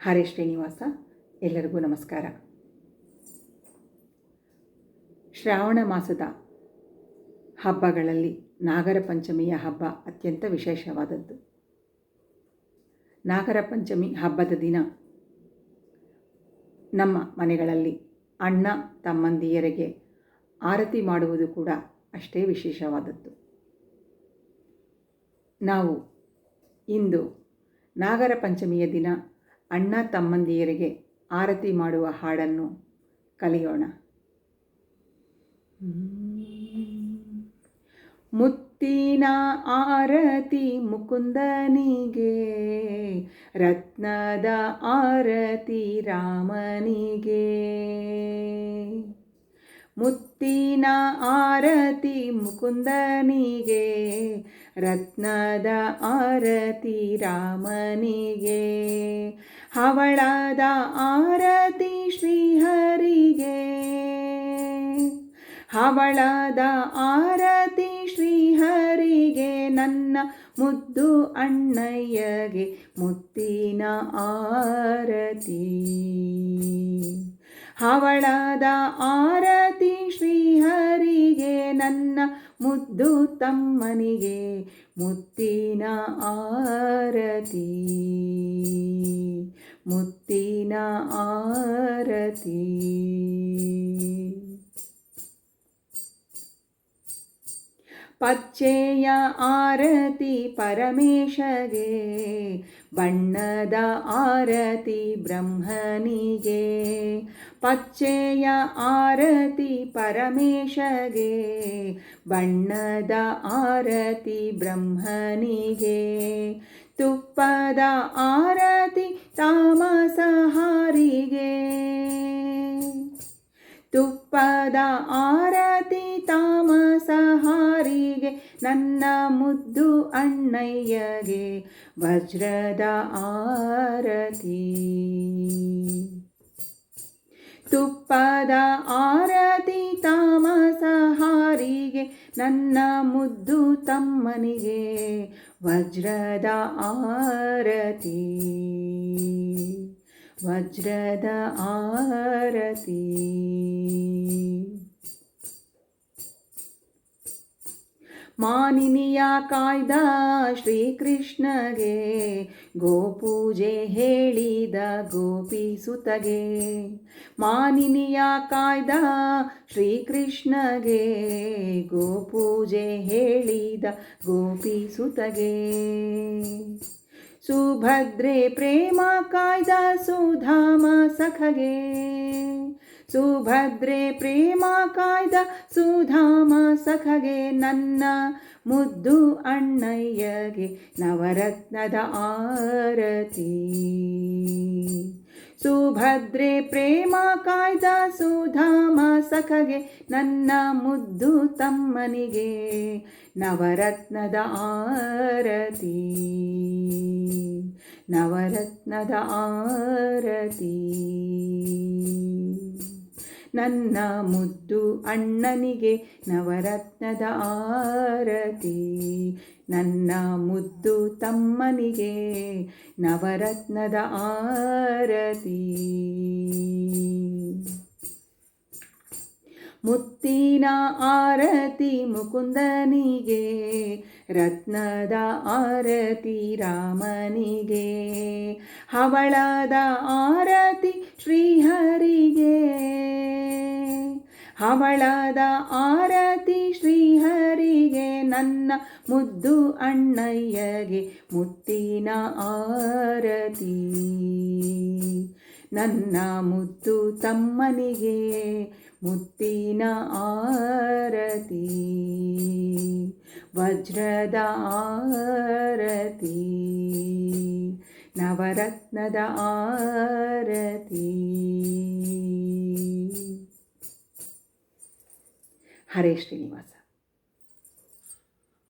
ಹರೇ ಶ್ರೀನಿವಾಸ, ಎಲ್ಲರಿಗೂ ನಮಸ್ಕಾರ. ಶ್ರಾವಣ ಮಾಸದ ಹಬ್ಬಗಳಲ್ಲಿ ನಾಗರ ಪಂಚಮಿಯ ಹಬ್ಬ ಅತ್ಯಂತ ವಿಶೇಷವಾದದ್ದು. ನಾಗರ ಪಂಚಮಿ ಹಬ್ಬದ ದಿನ ನಮ್ಮ ಮನೆಗಳಲ್ಲಿ ಅಣ್ಣ ತಮ್ಮಂದಿಯರಿಗೆ ಆರತಿ ಮಾಡುವುದು ಕೂಡ ಅಷ್ಟೇ ವಿಶೇಷವಾದದ್ದು. ನಾವು ಇಂದು ನಾಗರ ಪಂಚಮಿಯ ದಿನ ಅಣ್ಣ ತಮ್ಮಂದಿಯರಿಗೆ ಆರತಿ ಮಾಡುವ ಹಾಡನ್ನು ಕಲಿಯೋಣ. ಮುತ್ತಿನ ಆರತಿ ಮುಕುಂದನಿಗೆ, ರತ್ನದ ಆರತಿ ರಾಮನಿಗೆ. ಮುತ್ತಿನ ಆರತಿ ಮುಕುಂದನಿಗೆ, ರತ್ನದ ಆರತಿ ರಾಮನಿಗೆ. ಹವಳದ ಆರತಿ ಶ್ರೀಹರಿಗೆ. ಹವಳದ ಆರತಿ ಶ್ರೀಹರಿಗೆ ನನ್ನ ಮುದ್ದು ಅಣ್ಣಯ್ಯಗೆ ಮುತ್ತಿನ ಆರತಿ. ಹವಳದ ಆರತಿ ಶ್ರೀಹರಿಗೆ ನನ್ನ ಮುದ್ದು ತಮ್ಮನಿಗೆ ಮುತ್ತಿನ ಆರತಿ. ಮುತ್ತಿನ ಆರತಿ ಪಚ್ಚೆಯ ಆರತಿ ಪರಮೇಶಗೆ ಬಣ್ಣದ ಆರತಿ ಬ್ರಹ್ಮನಿಗೆ ಪಚ್ಚೆಯ ಆರತಿ ಪರಮೇಶಗೆ ಬಣ್ಣದ ಆರತಿ ಬ್ರಹ್ಮನಿಗೆ ತುಪ್ಪದ ಆರತಿ ತಾಮಸಹಾರಿಗೆ. ತುಪ್ಪದ ಆರತಿ ತಾಮಸಹಾರಿಗೆ ನನ್ನ ಮುದ್ದು ಅಣ್ಣಯ್ಯಗೆ ವಜ್ರದ ಆರತಿ. ತುಪ್ಪದ ಆರತಿ ತಾಮಸಹಾರಿಗೆ ನನ್ನ ಮುದ್ದು ತಮ್ಮನಿಗೆ ವಜ್ರದ ಆರತಿ. ವಜ್ರದ ಆರತಿ. ಮಾನಿನಿಯ ಕಾಯ್ದ ಶ್ರೀಕೃಷ್ಣಗೆ ಗೋಪೂಜೆ ಹೇಳಿದ ಗೋಪಿಸುತಗೆ ಮಾನಿನಿಯ ಕಾಯ್ದ ಶ್ರೀಕೃಷ್ಣಗೆ ಗೋಪೂಜೆ ಹೇಳಿದ ಗೋಪಿಸುತಗೆ ಸುಭದ್ರೆ ಪ್ರೇಮ ಕಾಯ್ದ ಸುಧಾಮ ಸಖಗೆ ಸುಭದ್ರೆ ಪ್ರೇಮ ಕಾಯ್ದ ಸುಧಾಮ ಸಖಗೆ ನನ್ನ ಮುದ್ದು ಅಣ್ಣಯ್ಯಗೆ ನವರತ್ನದ ಆರತಿ ಸುಭದ್ರೆ ಪ್ರೇಮ ಕಾಯ್ದ ಸುಧಾಮ ಸಖಗೆ ನನ್ನ ಮುದ್ದು ತಮ್ಮನಿಗೆ ನವರತ್ನದ ಆರತಿ ನವರತ್ನದ ಆರತಿ ನನ್ನ ಮುದ್ದು ಅಣ್ಣನಿಗೆ ನವರತ್ನದ ಆರತಿ. ನನ್ನ ಮುದ್ದು ತಮ್ಮನಿಗೆ ನವರತ್ನದ ಆರತಿ. ಮುತ್ತಿನ ಆರತಿ ಮುಕುಂದನಿಗೆ, ರತ್ನದ ಆರತಿ ರಾಮನಿಗೆ, ಹವಳದ ಆರತಿ ಶ್ರೀಹರಿಗೆ. ಹವಳದ ಆರತಿ ಶ್ರೀಹರಿಗೆ, ನನ್ನ ಮುದ್ದು ಅಣ್ಣಯ್ಯಗೆ ಮುತ್ತಿನ ಆರತಿ. ನನ್ನ ಮುದ್ದು ತಮ್ಮನಿಗೆ ಮುತ್ತಿನ ಆರತಿ. ವಜ್ರದ ಆರತಿ. ನವರತ್ನದ ಆರತಿ. ハレしています。